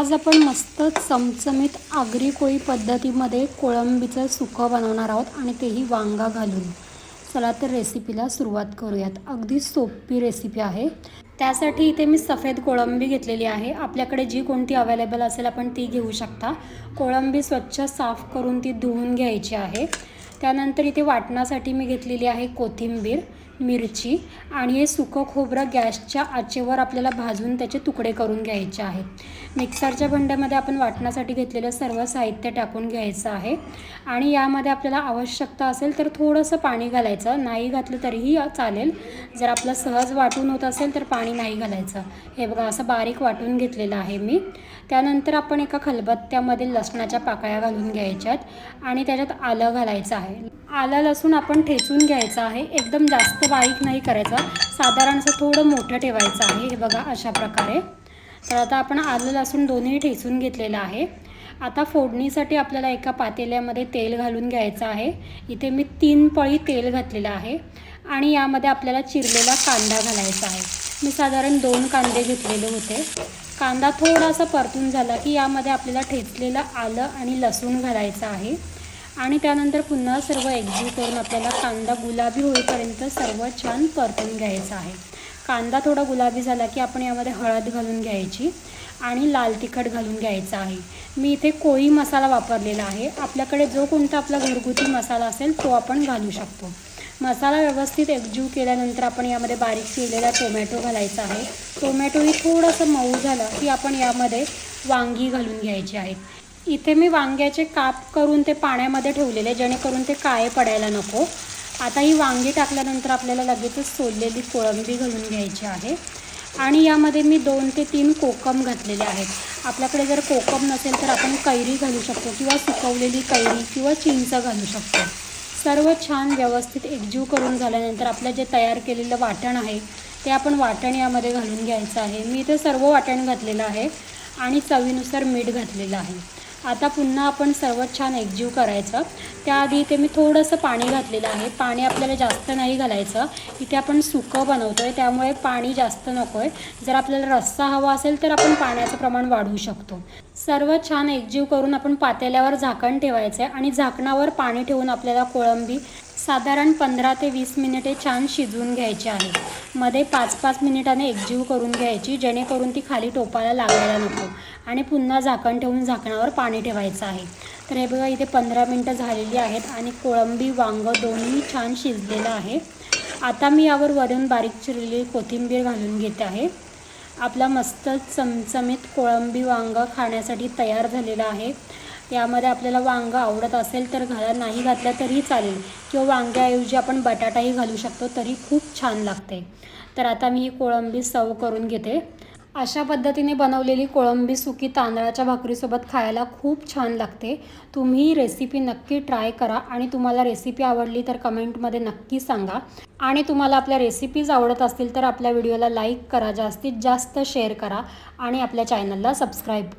आज आपण मस्त चमचमीत आगरी कोळी पद्धतीमध्ये कोळंबीचं सुकं बनवणार आहोत आणि तेही वांगा घालून. चला तर रेसिपीला सुरुवात करूयात. अगदी सोपी रेसिपी आहे. त्यासाठी इथे मी सफेद कोळंबी घेतलेली आहे. आपल्याकडे जी कोणती अवेलेबल असेल आपण ती घेऊ शकता. कोळंबी स्वच्छ साफ करून ती धुवून घ्यायची आहे. त्यानंतर इथे वाटणासाठी मी घेतलेली आहे कोथिंबीर. मिरची आणि हे सुकं खोबरं गॅसच्या आचेवर आपल्याला भाजून त्याचे तुकडे करून घ्यायचे आहेत मिक्सरच्या भांड्यामध्ये आपण वाटण्यासाठी घेतलेलं सर्व साहित्य टाकून घ्यायचं आहे. आणि यामध्ये आपल्याला आवश्यकता असेल तर थोडंसं पाणी घालायचं. नाही घातलं तरीही चालेल. जर आपलं सहज वाटून होत असेल तर पाणी नाही घालायचं. हे बघा असं बारीक वाटून घेतलेलं आहे मी. त्यानंतर आपण एका खलबत्त्यामध्ये लसणाच्या पाकळ्या घालून घ्यायच्यात आणि त्याच्यात आलं घालायचं आहे. आलं लसूण आपण ठेचून घ्यायचं आहे. एकदम जास्त बारीक नाही करायचं. साधारण असं थोडं मोठं ठेवायचं आहे. हे बघा अशा प्रकारे. तर आता आपण आलं लसूण दोन्ही ठेचून घेतलेलं आहे. आता फोडणीसाठी आपल्याला एका पातेल्यामध्ये तेल घालून घ्यायचं आहे. इथे मी तीन पळी तेल घातलेलं आहे. आणि यामध्ये आपल्याला चिरलेला कांदा घालायचा आहे. मी साधारण दोन कांदे घेतलेले होते. कांदा थोडासा परतून झाला की यामध्ये आपल्याला ठेचलेलं आलं आणि लसूण घालायचं आहे. आणि त्यानंतर पुन्हा सर्व एकजीव करून आपल्याला कांदा गुलाबी होईपर्यंत सर्व छान परतून घ्यायचा आहे. कांदा थोडा गुलाबी झाला की आपण यामध्ये हळद घालून घ्यायची आणि लाल तिखट घालून घ्यायचं आहे. मी इथे कोळी मसाला वापरलेला आहे. आपल्याकडे जो कोणता आपला घरगुती मसाला असेल तो आपण घालू शकतो. मसाला व्यवस्थित एकजीव केल्यानंतर आपण यामध्ये बारीक केलेला टोमॅटो घालायचा आहे. टोमॅटोही थोडंसं मऊ झालं की आपण यामध्ये वांगी घालून घ्यायची आहेत इथे मी वांग्याचे काप करून ते पाण्यामध्ये ठेवलेले जेणेकरून ते काळे पडायला नको. आता ही वांगी टाकल्यानंतर आपल्याला लगेचच सोललेली कोळंबी घालून घ्यायची आहे. आणि यामध्ये मी दोन ते तीन कोकम घातलेले आहेत. आपल्याकडे जर कोकम नसेल तर आपण कैरी घालू शकतो किंवा सुकवलेली कैरी किंवा चिंच घालू शकतो. सर्व छान व्यवस्थित एकजीव करून झाल्यानंतर आपलं जे तयार केलेलं वाटण आहे ते आपण वाटण यामध्ये घालून घ्यायचं आहे. मी इथे सर्व वाटण घातलेलं आहे आणि चवीनुसार मीठ घातलेलं आहे. आता पुन्हा आपण सर्व छान एकजीव करायचं. त्याआधी इथे मी थोडंसं पाणी घातलेलं आहे. पाणी आपल्याला जास्त नाही घालायचं. इथे आपण सुकं बनवतो आहे त्यामुळे पाणी जास्त नको आहे जर आपल्याला रस्सा हवा असेल तर आपण पाण्याचं प्रमाण वाढवू शकतो. सर्व छान एकजीव करून आपण पातेल्यावर झाकण ठेवायचं आहे आणि झाकणावर पाणी ठेवून आपल्याला कोळंबी साधारण पंधरा ते वीस मिनिटे छान शिजवून घ्यायची आहे. मध्ये पाच पाच मिनिटाने एकजीव करून घ्यायची जेणेकरून ती खाली टोपाला लागायला नको. आणि पुन्हा झाकण ठेवून झाकणावर पाणी ठेवायचं आहे. तर हे बघा इथे पंधरा मिनटं झालेली आहेत आणि कोळंबी वांगं दोन्ही छान शिजलेलं आहे. आता मी यावर वरून बारीक चिरलेली कोथिंबीर घालून घेते आहे. आपला मस्त चमचमीत कोळंबी वांगं खाण्यासाठी तयार झालेला आहे. यामध्ये आपल्याला वांगं आवडत असेल तर घाला नाही घातलं तरी चालेल. किंवा वांग्याऐवजी आपण बटाटाही घालू शकतो तरी खूप छान लागते. तर आता मी ही कोळंबी सर्व करून घेते. अशा पद्धतीने बनवलेली कोळंबी सुकी तांदळाच्या भाकरीसोबत खायला खूप छान लागते. तुम्ही ही रेसिपी नक्की ट्राय करा आणि तुम्हाला रेसिपी आवडली तर कमेंटमध्ये नक्की सांगा. आणि तुम्हाला आपल्या रेसिपीज आवडत असतील तर आपल्या व्हिडिओला लाईक करा जास्तीत जास्त शेअर करा आणि आपल्या चॅनलला सबस्क्राईब करा.